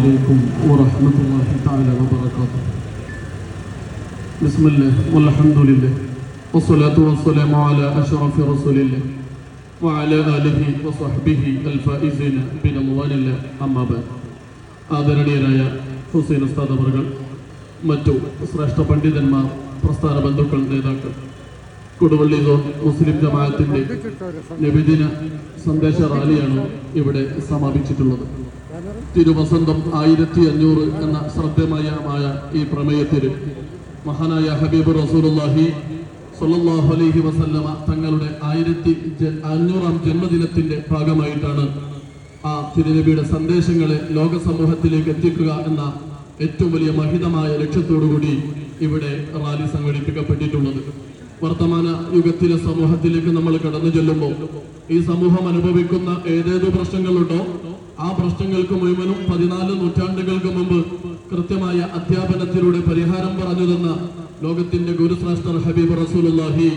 عليكم ورحمة الله تعالى وبركاته بسم الله والحمد لله والصلاة والسلام على أشرف رسول الله وعلى آله وصحبه الفائزين برضوان الله أما بعد ആദരണീയരായ ഹുസൈൻ ഉസ്താദ് അവർകൾ മറ്റു ശ്രേഷ്ഠ പണ്ഡിതന്മാർ പ്രസ്ഥാന ബന്ധുക്കൾ നേതാക്കൾ കൊടുവള്ളി സോൺ മുസ്ലിം ജമാഅത്തിന്റെ നബിദിന സന്ദേശ റാലിയാണ് ഇവിടെ സമാപിച്ചിട്ടുള്ളത് തിരുവസന്തം ആയിരത്തി അഞ്ഞൂറ് എന്ന ശ്രദ്ധേയമായ ഈ പ്രമേയത്തിൽ മഹാനായ ഹബീബ് റസൂലുള്ളാഹി സ്വല്ലല്ലാഹു അലൈഹി വസല്ലമ തങ്ങളുടെ ആയിരത്തി അഞ്ഞൂറാം ജന്മദിനത്തിന്റെ ഭാഗമായിട്ടാണ് ആ തിരുനബിയുടെ സന്ദേശങ്ങളെ ലോക സമൂഹത്തിലേക്ക് എത്തിക്കുക എന്ന ഏറ്റവും വലിയ മഹിതമായ ലക്ഷ്യത്തോടുകൂടി ഇവിടെ റാലി സംഘടിപ്പിക്കപ്പെട്ടിട്ടുള്ളത്. വർത്തമാന യുഗത്തിലെ സമൂഹത്തിലേക്ക് നമ്മൾ കടന്നു ചെല്ലുമ്പോൾ ഈ സമൂഹം അനുഭവിക്കുന്ന ഏതേത് പ്രശ്നങ്ങളുണ്ടോ? ആ പ്രശ്നങ്ങൾക്ക് മുഴുവനും പതിനാല് നൂറ്റാണ്ടുകൾക്ക് മുമ്പ് കൃത്യമായ അധ്യാപനത്തിലൂടെ പരിഹാരം പറഞ്ഞു തന്ന ലോകത്തിന്റെ ഗുരുശ്രേഷ്ഠർ ഹബീബ് റസൂലുള്ളാഹി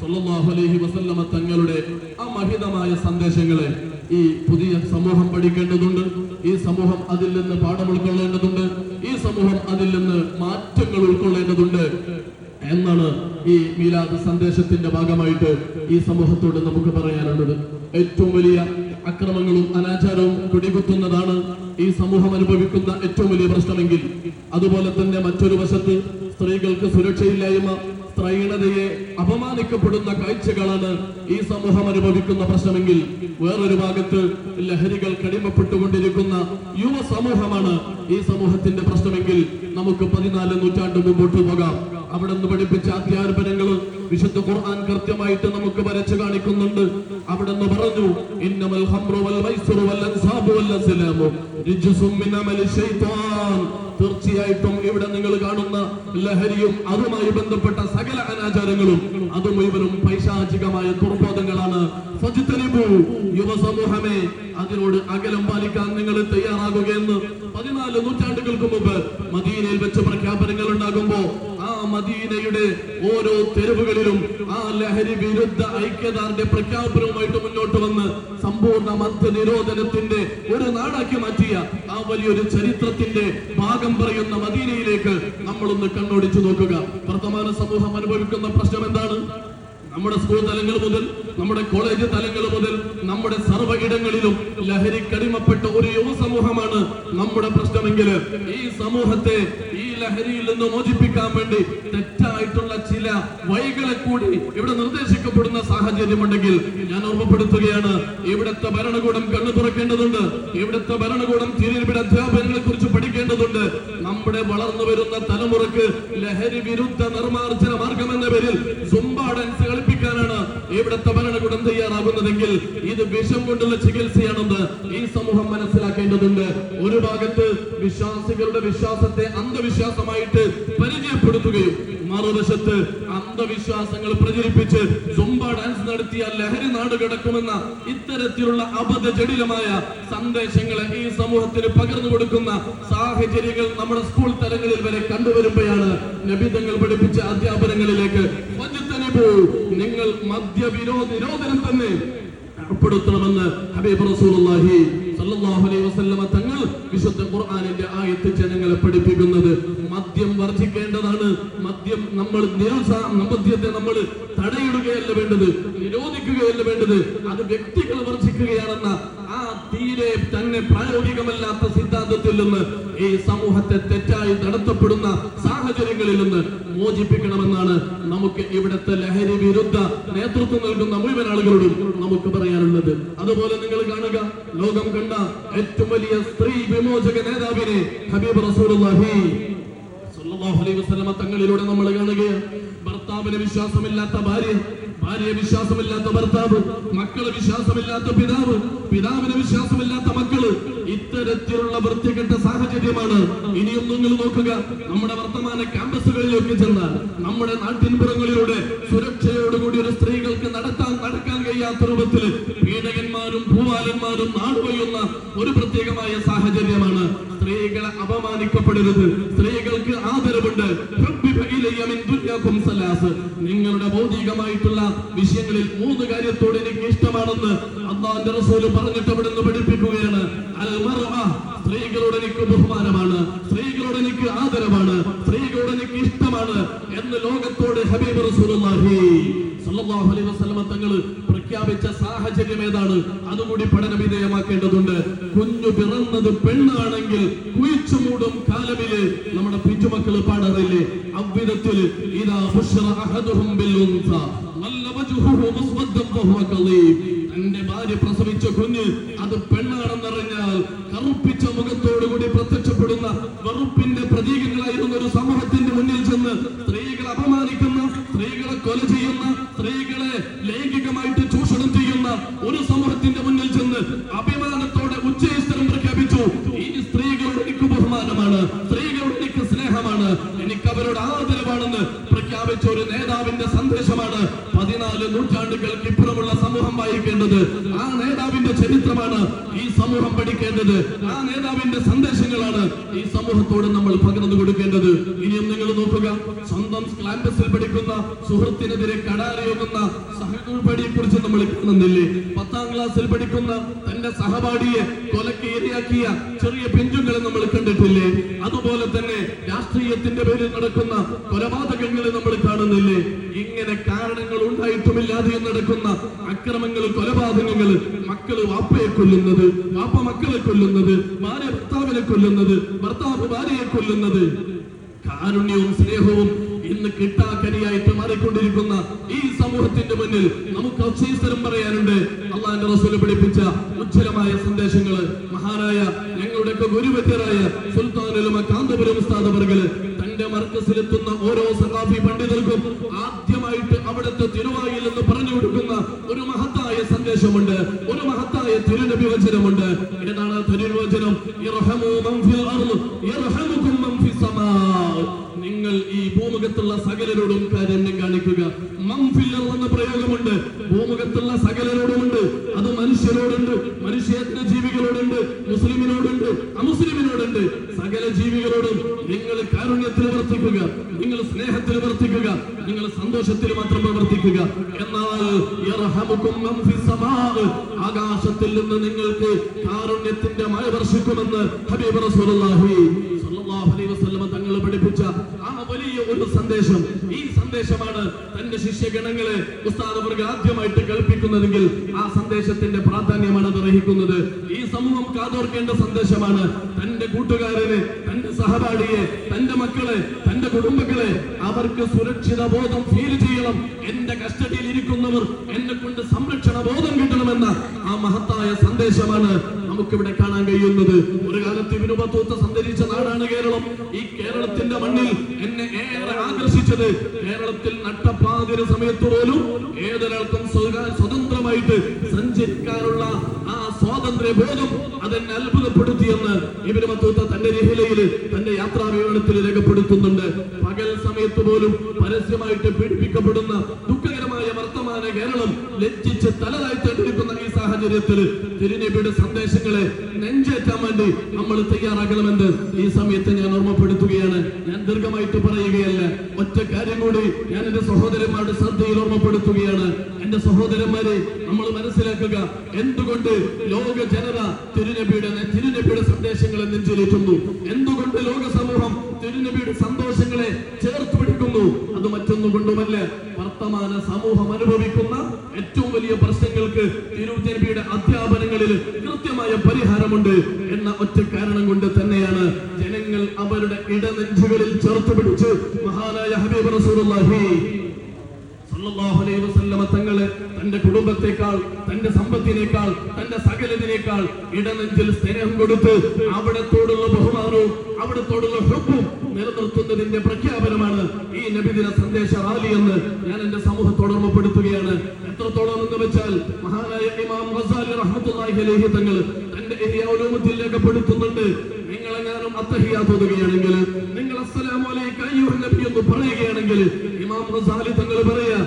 സ്വല്ലല്ലാഹു അലൈഹി വസല്ലമ തങ്ങളുടെ ആ മഹിതമായ സന്ദേശങ്ങളെ ഈ പുതിയ സമൂഹം പഠിക്കേണ്ടതുണ്ട്. ഈ സമൂഹം അതിൽ നിന്ന് പാഠം ഉൾക്കൊള്ളേണ്ടതുണ്ട്. ഈ സമൂഹം അതിൽ നിന്ന് മാറ്റങ്ങൾ ഉൾക്കൊള്ളേണ്ടതുണ്ട് എന്നാണ് ഈ മീലാദ് സന്ദേശത്തിന്റെ ഭാഗമായിട്ട് ഈ സമൂഹത്തോട് നമുക്ക് പറയാനുള്ളത്. ഏറ്റവും വലിയ അക്രമങ്ങളും അനാചാരവും പിടികുത്തുന്നതാണ് ഈ സമൂഹം അനുഭവിക്കുന്ന ഏറ്റവും വലിയ പ്രശ്നമെങ്കിൽ. അതുപോലെ തന്നെ മറ്റൊരു വശത്ത് സ്ത്രീകൾക്ക് സുരക്ഷയില്ലായ്മ സ്ത്രൈണതയെ അപമാനിക്കപ്പെടുന്ന കാഴ്ചകളാണ് ഈ സമൂഹം അനുഭവിക്കുന്ന പ്രശ്നമെങ്കിൽ. വേറൊരു ഭാഗത്ത് ലഹരികൾ കടിമപ്പെട്ടുകൊണ്ടിരിക്കുന്ന യുവ സമൂഹമാണ് ഈ സമൂഹത്തിന്റെ പ്രശ്നമെങ്കിൽ നമുക്ക് പതിനാല് നൂറ്റാണ്ട് മുമ്പോട്ട് പോകാം. അവിടെ നിന്ന് പഠിപ്പിച്ച അധ്യാപനങ്ങൾ വിശുദ്ധ ഖുർആൻ കൃത്യമായിട്ട് നമുക്ക് വരച്ചു കാണിക്കുന്നുണ്ട്. അവിടെ നിന്ന് പറഞ്ഞു ഇന്നമൽ ഹംറു വൽ മൈസറു വൽ അൻസാബു വൽ അസ്ലാമു റിജ്സും മിൻ അമലി ശൈത്താൻ. തീർച്ചയായിട്ടും ഇവിടെ നിങ്ങൾ കാണുന്ന ലഹരിയും അതുമായി ബന്ധപ്പെട്ട സകല അനാചാരങ്ങളും അത് ഇവരും പൈശാചികമായ ദുർബോധങ്ങളാണ് യുവസമൂഹമേ അതിനോട് അകലം പാലിക്കാൻ നിങ്ങൾ തയ്യാറാകുകയെന്ന് പതിനാല് നൂറ്റാണ്ടുകൾക്ക് മുമ്പ് മദീനയിൽ വെച്ച് ഓരോ തെരുവുകളിലും ആ ലഹരി വിരുദ്ധ ഐക്യദാർഢ്യ പ്രഖ്യാപനവുമായിട്ട് മുന്നോട്ട് വന്ന് സമ്പൂർണ മദ്യ നിരോധനത്തിന്റെ ഒരു നാടാക്കി മാറ്റിയ ആ വലിയൊരു ചരിത്രത്തിന്റെ ഭാഗം പറയുന്ന മദീനയിലേക്ക് നമ്മളൊന്ന് കണ്ണോടിച്ചു നോക്കുക. വർത്തമാന സമൂഹം അനുഭവിക്കുന്ന പ്രശ്നം എന്താണ്? നമ്മുടെ സ്കൂൾ തലങ്ങൾ മുതൽ നമ്മുടെ കോളേജ് തലങ്ങൾ മുതൽ നമ്മുടെ സർവ ഇടങ്ങളിലും ലഹരി കടിമപ്പെട്ട ഒരു യുവ സമൂഹമാണ് നമ്മുടെ പ്രശ്നമെങ്കിൽ ഈ സമൂഹത്തെ ഈ ലഹരിയിൽ നിന്ന് മോചിപ്പിക്കാൻ വേണ്ടി തെറ്റായിട്ടുള്ള ചില വഴികളെ കൂടി ഇവിടെ നിർദ്ദേശിക്കപ്പെടുന്ന സാഹചര്യമുണ്ടെങ്കിൽ ഞാൻ ഓർമ്മപ്പെടുത്തുകയാണ് ഇവിടുത്തെ ഭരണകൂടം കണ്ണു തുറക്കേണ്ടതുണ്ട്. ഇവിടുത്തെ ഭരണകൂടം തിരിയിൽ അധ്യാപനങ്ങൾ വളർന്നു വരുന്ന തലമുറയ്ക്ക് ലഹരി വിരുദ്ധ നിർമാർജന മാർഗം എന്ന പേരിൽ സുംബ കളിപ്പിക്കാനാണ് ഇവിടുത്തെ ഭരണകൂടം തയ്യാറാകുന്നതെങ്കിൽ ഇത് വിഷം കൊണ്ടുള്ള ചികിത്സയാണെന്ന് ഈ സമൂഹം മനസ്സിലാക്കേണ്ടതുണ്ട്. ഒരു ഭാഗത്ത് വിശ്വാസികളുടെ വിശ്വാസത്തെ അന്ധവിശ്വാസമായിട്ട് പരിചയപ്പെടുത്തുകയും മറുവശത്ത് അന്ധവിശ്വാസങ്ങൾ പ്രചരിപ്പിച്ച് സുംബ ഡാൻസ് നടത്തിയ ലഹരി നാട് കിടക്കുമെന്ന ഇത്തരത്തിലുള്ള അബദ്ധ ജടിലമായ സന്ദേശങ്ങളെ ഈ സമൂഹത്തിന് പകർന്നു കൊടുക്കുന്ന സാഹചര്യങ്ങൾ നമ്മുടെ സ്കൂൾ നബിതങ്ങൾ പഠിപ്പിച്ച അധ്യാപനങ്ങളിലേക്ക് നിങ്ങൾ മദ്യവിരോധ നിരോധനം തന്നെ ഏർപ്പെടുത്തണമെന്ന് ഹബീബ് റസൂലുള്ളാഹി സല്ലല്ലാഹു അലൈഹി വസല്ലമ തങ്ങൾ വിശുദ്ധ ഖുർആനിന്റെ ആയത്ത് ജനങ്ങളെ പഠിപ്പിക്കുന്നത് മദ്യം വർദ്ധിക്കേണ്ടതാണ്. മദ്യം നമ്മൾ നിരുത്സാ മദ്യത്തെ നമ്മൾ തടയിടുകയല്ല വേണ്ടത് നിരോധിക്കുകയല്ല വേണ്ടത്. അത് വ്യക്തികൾ വർജിക്കുകയാണെന്ന ആ തീരെ തന്നെ പ്രായോഗികമല്ലാത്ത സിദ്ധാന്തത്തിൽ നിന്ന് ഈ സമൂഹത്തെ തെറ്റായി നടത്തപ്പെടുന്ന സാഹചര്യങ്ങളിൽ നിന്ന് മോചിപ്പിക്കണമെന്നാണ് നമുക്ക് ഇവിടുത്തെ ലഹരി വിരുദ്ധ നേതൃത്വം നൽകുന്ന മുഴുവൻ ആളുകളോടും നമുക്ക് പറയാനുള്ളത്. അതുപോലെ നിങ്ങൾ കാണുക ലോകം കണ്ട ഏറ്റവും വലിയ സ്ത്രീ വിമോചക നേതാവിനെ ഹബീബ് റസൂലുള്ളാഹി സല്ലല്ലാഹു അലൈഹി വസല്ലമ തങ്ങളിലൂടെ നമ്മൾ കാണുകയാണ്. ഭർത്താവിന് വിശ്വാസമില്ലാത്ത ഭാര്യ ഭാര്യ വിശ്വാസമില്ലാത്ത ഭർത്താവ് മക്കൾ വിശ്വാസമില്ലാത്ത പിതാവ് പിതാവിന് വിശ്വാസമില്ലാത്ത മക്കൾ ഇത്തരത്തിലുള്ള വൃത്തികെട്ട സാഹചര്യമാണ്. ഇനിയും നിങ്ങൾ നോക്കുക നമ്മുടെ വർത്തമാന ക്യാമ്പസുകളിലൊക്കെ ചെന്നാൽ നമ്മുടെ നാട്ടിൻപുറങ്ങളിലൂടെ സുരക്ഷയോടുകൂടി ഒരു സ്ത്രീകൾക്ക് നടത്താൻ നടക്കാൻ കഴിയാത്ത രൂപത്തിൽ പീഡകന്മാരും ഭൂവാലന്മാരും നാടുവയ്യുന്ന ഒരു പ്രത്യേകമായ സാഹചര്യമാണ്. സ്ത്രീകളെ അപമാനിക്കപ്പെടരുത്. സ്ത്രീകൾക്ക് ആദരവുണ്ട്. നിങ്ങളുടെ ഭൗതികമായിട്ടുള്ള വിഷയങ്ങളിൽ മൂന്ന് കാര്യത്തോട് എനിക്ക് ഇഷ്ടമാണെന്ന് അള്ളാന്റെ റസൂൽ പറഞ്ഞിട്ട് അവിടെ നിന്ന് പഠിപ്പിക്കുകയാണ് സ്ത്രീകളോട് എനിക്ക് ബഹുമാനമാണ് സ്ത്രീകളോട് എനിക്ക് ആദരവാണ് സ്ത്രീകളോട് എനിക്ക് ഇഷ്ടമാണ് എന്ന് ലോകത്തോട് ഹബീബ് റസൂലുള്ളാഹി സല്ലല്ലാഹു അലൈഹി വസല്ലമ തങ്ങൾ പ്രഖ്യാപിച്ച സാഹചര്യം ഏതാണ്? അതുകൂടി പഠന വിധേയമാക്കേണ്ടതുണ്ട്. കുഞ്ഞു പിറന്നത് പെണ്ണാണെങ്കിൽ കുഴിച്ചു മൂടും കാലമിൽ നമ്മുടെ പിറ്റുമക്കൾ പാടാറില്ലേ? അവിധത്തിൽ ഇതാ ബുശ്റ അഹദുഹും ബിൽ ഉൻസ വല്ല വജ്ഹുഹു മുസ്വദ്ദൻ വഹുവ കളീം തന്റെ ഭാര്യ പ്രസവിച്ച കുഞ്ഞ് അത് പെണ്ണാണെന്നറിഞ്ഞാൽ കറുപ്പിച്ച മുഖത്തോടുകൂടി പ്രത്യക്ഷപ്പെടുന്ന വെറുപ്പിന്റെ പ്രതീകങ്ങളായിരുന്ന ഒരു സമൂഹത്തിന്റെ മുന്നിൽ ചെന്ന് സ്ത്രീകളെ അപമാനിക്കുന്ന സ്ത്രീകളെ കൊല ചെയ്യുന്ന സ്ത്രീകളെ വായിക്കേണ്ടത് ആ നേതാവിന്റെ ചരിത്രമാണ് ഈ സമൂഹം പഠിക്കേണ്ടത്. ആ നേതാവിന്റെ സന്ദേശങ്ങളാണ് ഈ സമൂഹത്തോട് നമ്മൾ പകർന്നു കൊടുക്കേണ്ടത്. ഇനിയും നിങ്ങൾ നോക്കുക സ്വന്തം ക്ലാമ്പസിൽ പഠിക്കുന്ന സുഹൃത്തിനെതിരെ കടാറിയൊങ്ങുന്ന സഹകുൾപടിയെ കുറിച്ച് നമ്മൾ കാണുന്നില്ലേ? പത്താം ക്ലാസ്സിൽ പഠിക്കുന്ന തന്റെ സഹപാഠിയെ കൊലക്ക് ഇരയാക്കിയ ചെറിയ പിഞ്ചുങ്ങളെ നമ്മൾ കണ്ടിട്ടില്ലേ? അതുപോലെ തന്നെ രാഷ്ട്രീയത്തിന്റെ പേരിൽ നടക്കുന്ന കൊലപാതകങ്ങളെ നമ്മൾ കാണുന്നില്ലേ ഇങ്ങനെ കാരണങ്ങൾ ഉണ്ടായിട്ടുമില്ലാതെ നടക്കുന്ന അക്രമങ്ങൾ കൊലപാതകങ്ങൾ മക്കൾ വാപ്പയെ കൊല്ലുന്നത് പാപ്പ മക്കളെ കൊല്ലുന്നത് ഭാര്യ ഭർത്താവിനെ കൊല്ലുന്നത് ഭർത്താവ് ഭാര്യയെ കൊല്ലുന്നത്. കാരുണ്യവും സ്നേഹവും ഇന്ന് കിട്ടാക്കനിയായിട്ട് മാറിക്കൊണ്ടിരിക്കുന്ന ഈ സമൂഹത്തിന്റെ മുന്നിൽ നമുക്ക് അക്ഷയസ്ഥലം പറയാനുണ്ട്. അള്ളാന്റെ റസൂൽ പഠിപ്പിച്ച ഉജ്ജ്വലമായ സന്ദേശങ്ങൾ മഹാനായ ഞങ്ങളുടെയൊക്കെ ഗുരുവര്യരായ സുൽത്താനുലമ കാന്തപുരം ഉസ്താദവർകൾ തന്റെ മർക്കസിലെത്തുന്ന ഓരോ സഖാഫി പണ്ഡിതർക്കും ആദ്യമായിട്ട് അവിടുത്തെ തിരുവായിൽ എന്ന് പറഞ്ഞു കൊടുക്കുന്ന ഒരു മഹത്തായ സന്ദേശമുണ്ട്. തിരുനബി വചനമുണ്ട്. ഏതാണ് തിരുവചനം നിങ്ങൾ ഈ ഭൂമുഖത്തുള്ള സകലരോടും കാരുണ്യം കാണിക്കുക. മംഫില്ലർ എന്ന പ്രയോഗമുണ്ട്. ഭൂമുഖത്തുള്ള സകലരോടുമുണ്ട്. അത് മനുഷ്യരോടുണ്ട് മനുഷ്യേതര ജീവികളോടുണ്ട് മുസ്ലിമിനോടുണ്ട് അമുസ്ലിമിനോടുണ്ട്. സകല ജീവികളോടും നിങ്ങൾ കാരുണ്യത്തിൽ നിങ്ങൾ സ്നേഹത്തിൽ പ്രവർത്തിക്കുക നിങ്ങൾ സന്തോഷത്തിൽ മാത്രം പ്രവർത്തിക്കുക എന്നാൽ. ആകാശത്തിൽ നിന്ന് നിങ്ങൾക്ക് കാരുണ്യത്തിന്റെ മഴ വർഷിക്കുമെന്ന് ഹബീബ് റസൂലുള്ളാഹി സ്വല്ലല്ലാഹു വലിയ ഒരു സന്ദേശം. ഈ സന്ദേശമാണ് തന്റെ ശിഷ്യഗണങ്ങളെ ഉസ്താദ് അവർക്ക് ആദ്യമായിട്ട് കേൾപ്പിക്കുന്നതെങ്കിൽ ആ സന്ദേശത്തിന്റെ പ്രാധാന്യമാണ് അത് അർഹിക്കുന്നത്. ഈ സമൂഹം കാതോർക്കേണ്ട സന്ദേശമാണ് തന്റെ കൂട്ടുകാരനെ തന്റെ സഹപാഠിയെ തന്റെ മക്കളെ തന്റെ കുടുംബങ്ങളെ അവർക്ക് സുരക്ഷിത ബോധം ഫീൽ ചെയ്യണം. എന്റെ കസ്റ്റഡിയിൽ ഇരിക്കുന്നവർ എന്നെ കൊണ്ട് സംരക്ഷണ ബോധം കിട്ടണമെന്ന ആ മഹത്തായ സന്ദേശമാണ് നമുക്കിവിടെ കാണാൻ കഴിയുന്നത്. ഒരു കാലത്ത് വിനുപത്തൂത്ത സഞ്ചരിച്ച നാടാണ് കേരളം. ഈ കേരളത്തിന്റെ മണ്ണിൽ എന്നെ ഏറെ ആകർഷിച്ചത് കേരളത്തിൽ നട്ടപ്പാതിര സമയത്ത് പോലും ഏതൊരാൾക്കും സ്വതന്ത്രമായിട്ട് സഞ്ചരിക്കാനുള്ള ആ സ്വാതന്ത്ര്യ ബോധം അതെന്നെ അത്ഭുതപ്പെടുത്തിയെന്ന് ഇവർ മത്തൂത്ത തന്റെ രഹിലയിൽ തന്റെ യാത്രാ വിവരണത്തിൽ രേഖപ്പെടുത്തുന്നുണ്ട്. പകൽ സമയത്ത് പോലും പരസ്യമായിട്ട് പീഡിപ്പിക്കപ്പെടുന്ന ദുഃഖകരമായ വർത്തമാന കേരളം ലജ്ജിച്ച് ഈ സാഹചര്യത്തിൽ തിരുനബിയുടെ സന്ദേശങ്ങളെ നെഞ്ചേറ്റാൻ വേണ്ടി നമ്മൾ തയ്യാറാകണമെന്ന് ഈ സമയത്ത് ഞാൻ ഓർമ്മപ്പെടുത്തുകയാണ്. ഞാൻ ദീർഘമായിട്ട് പറയുകയല്ല ഒറ്റ കാര്യം കൂടി ഞാൻ എന്റെ സഹോദരന്മാരുടെ ശ്രദ്ധയിൽ ഓർമ്മപ്പെടുത്തുകയാണ്. എന്റെ സഹോദരന്മാരെ നമ്മൾ മനസ്സിലാക്കുക എന്തുകൊണ്ട് ലോക ജനത തിരുനബിയുടെ തിരുനബിയുടെ സന്ദേശങ്ങളെ നെഞ്ചിലേറ്റുന്നു എന്തുകൊണ്ട് ലോക സമൂഹം തിരുനബിയുടെ സന്തോഷങ്ങളെ ചേർത്ത് പിടിക്കുന്നു അത് മറ്റൊന്നും കൊണ്ടുമല്ല വർത്തമാന സമൂഹം അനുഭവിക്കുന്ന ഏറ്റവും വലിയ പ്രശ്നങ്ങൾക്ക് തിരുനബിയുടെ അധ്യാപനങ്ങളിൽ കൃത്യമായ പരിഹാരമുണ്ട് എന്ന ഒറ്റ കാരണം കൊണ്ട് തന്നെയാണ് ജനങ്ങൾ അവരുടെ ഇടനെഞ്ചുകളിൽ ചേർത്ത് പിടിച്ച് മഹാനായ ഹബീബ് റസൂലുള്ളാഹി സല്ലല്ലാഹു അലൈഹി വസല്ലമ തങ്ങളെ തന്റെ കുടുംബത്തെക്കാൾ തന്റെ സമ്പത്തിനേക്കാൾ തന്റെ സകലതിനേക്കാൾ ഇടനെഞ്ചിൽ സ്നേഹം കൊടുത്ത് അവിടത്തോടുള്ള ബഹുമാനവും അവിടത്തോടുള്ള ഹുബും നിലനിർത്തുന്നതിന്റെ പ്രഖ്യാപനമാണ് ഈ നബിദിന സന്ദേശ റാലി എന്ന് ഞാൻ എന്റെ സമൂഹത്തോട് ഓർമ്മപ്പെടുത്തുകയാണ്. എത്രത്തോളം എന്ന് വെച്ചാൽ മഹാനായ ഇമാം ഗസാലി റഹ്മത്തുള്ളാഹി അലൈഹി തങ്ങൾ തന്റെ രേഖപ്പെടുത്തുന്നുണ്ട്. നിങ്ങളെങ്ങാനും അത്തഹിയാത്ത് ഓതുകയാണെങ്കിൽ നിങ്ങൾ അസ്സലാമു അലൈക അയ്യുഹൻ എന്ന് പറയുകയാണെങ്കിൽ ഇമാം ഗസാലി തങ്ങൾ പറയാ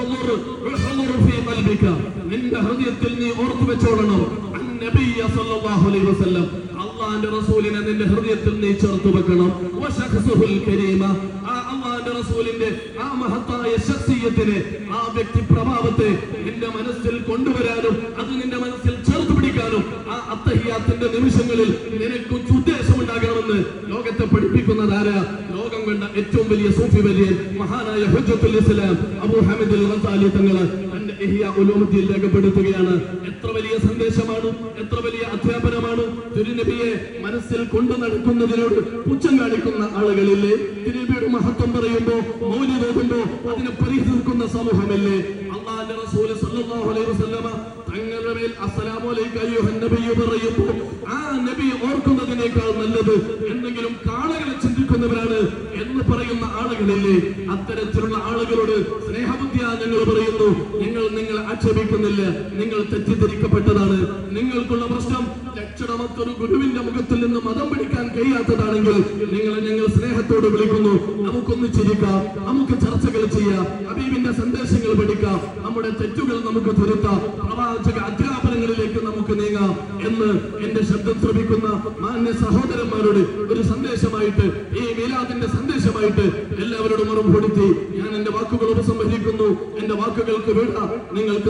ഉഹ്ളുർ, ഉഹ്ളുർ ഫീ ഖൽബിക. നിന്റെ ഹൃദയത്തിൽ നീ ഓർത്തു വെച്ചോളണം. അന്നബിയ സല്ലല്ലാഹു അലൈഹി വസല്ലം. അള്ളാഹ് റസൂലിനെ നിന്റെ ഹൃദയത്തിൽ നീ ചേർത്ത് വെക്കണം. വശഖ്സുഹുൽ കരീമ. ആ അള്ളാന്റെ റസൂലിന്റെ ആ മഹത്തായ ശക്തിയത്തിനെ ആ വ്യക്തി പ്രഭാവത്തെ നിന്റെ മനസ്സിൽ കൊണ്ടുവരാനും അത് നിന്റെ മനസ്സിൽ ചേർത്ത് പിടിക്കാനും ആ അത്തഹിയാത്തിന്റെ നിമിഷങ്ങളിൽ നിനക്ക് ഉദ്ദേശമുണ്ടാകണമെന്ന് ലോകത്തെ പഠിപ്പിക്കുന്നത് ആരാ? ലോകം കണ്ട ഏറ്റവും വലിയ സൂഫി വലിയ മഹാനായ ഹുജത്തുൽ ഇസ്ലാം അബു ഹമീദ് റസാലി തങ്ങൾ രേഖപ്പെടുത്തുകയാണ്. എത്ര വലിയ സന്ദേശമാണ് എത്ര വലിയ അധ്യാപനമാണ് തിരുനബിയെ മനസ്സിൽ കൊണ്ടു നടക്കുന്നതിനോട് പുച്ഛം കാണിക്കുന്ന ആളുകളില്ലേ? തിരുനബിയുടെ മഹത്വം പറയുമ്പോ മൗലി നോക്കുമ്പോ അതിനെ പരിഹരിക്കുന്ന സമൂഹമല്ലേ? അള്ളാന്റെ റസൂൽ സല്ലല്ലാഹു അലൈഹി വസല്ലമ തങ്ങളുടെ മേൽ അസ്സലാമു അലൈക അയ്യുഹൻ നബിയ്യ് പറയുമ്പോൾ ആ നബി ഓർക്കുന്നതിനേക്കാൾ നല്ലത് എന്തെങ്കിലും കാളകളെ ചിന്തിക്കുന്നവരാണ് എന്ന് പറയുന്ന ആളുകളില്ലേ അത്തരത്തിലുള്ള ആളുകളോട് പറയുന്നു നിങ്ങൾ നിങ്ങൾ ആക്ഷേപിക്കുന്നില്ല നിങ്ങൾ തെറ്റിദ്ധരിക്കപ്പെട്ടതാണ്. നിങ്ങൾക്കുള്ള പ്രശ്നം ലക്ഷണമൊത്തൊരു ഗുരുവിന്റെ മുഖത്തിൽ നിന്ന് മതം പിടിക്കാൻ കഴിയാത്തതാണെങ്കിൽ നിങ്ങളെ ഞങ്ങൾ സ്നേഹത്തോട് വിളിക്കുന്നു. നമുക്കൊന്ന് ചിരിക്കാം നമുക്ക് ചർച്ചകൾ ചെയ്യാം ഹബീബിന്റെ സന്ദേശങ്ങൾ പഠിക്കാം നമ്മുടെ തെറ്റുകൾ നമുക്ക് തിരുത്താം പ്രവാചക അധ്യാപനങ്ങളിലേക്ക് നമുക്ക് നീങ്ങാം എന്ന് എന്റെ ശബ്ദം ശ്രമിക്കുന്ന മാന്യ സഹോദരന്മാരോട് ഒരു സന്ദേശമായിട്ട് ഈ മീലാദിന്റെ സന്ദേശമായിട്ട് എല്ലാവരോടും മറുപടി ഞാൻ എന്റെ വാക്കുകൾ ഉപസംഹരിക്കുന്നു എന്റെ വാക്കുകൾക്ക് വേണ്ട നിങ്ങൾക്ക്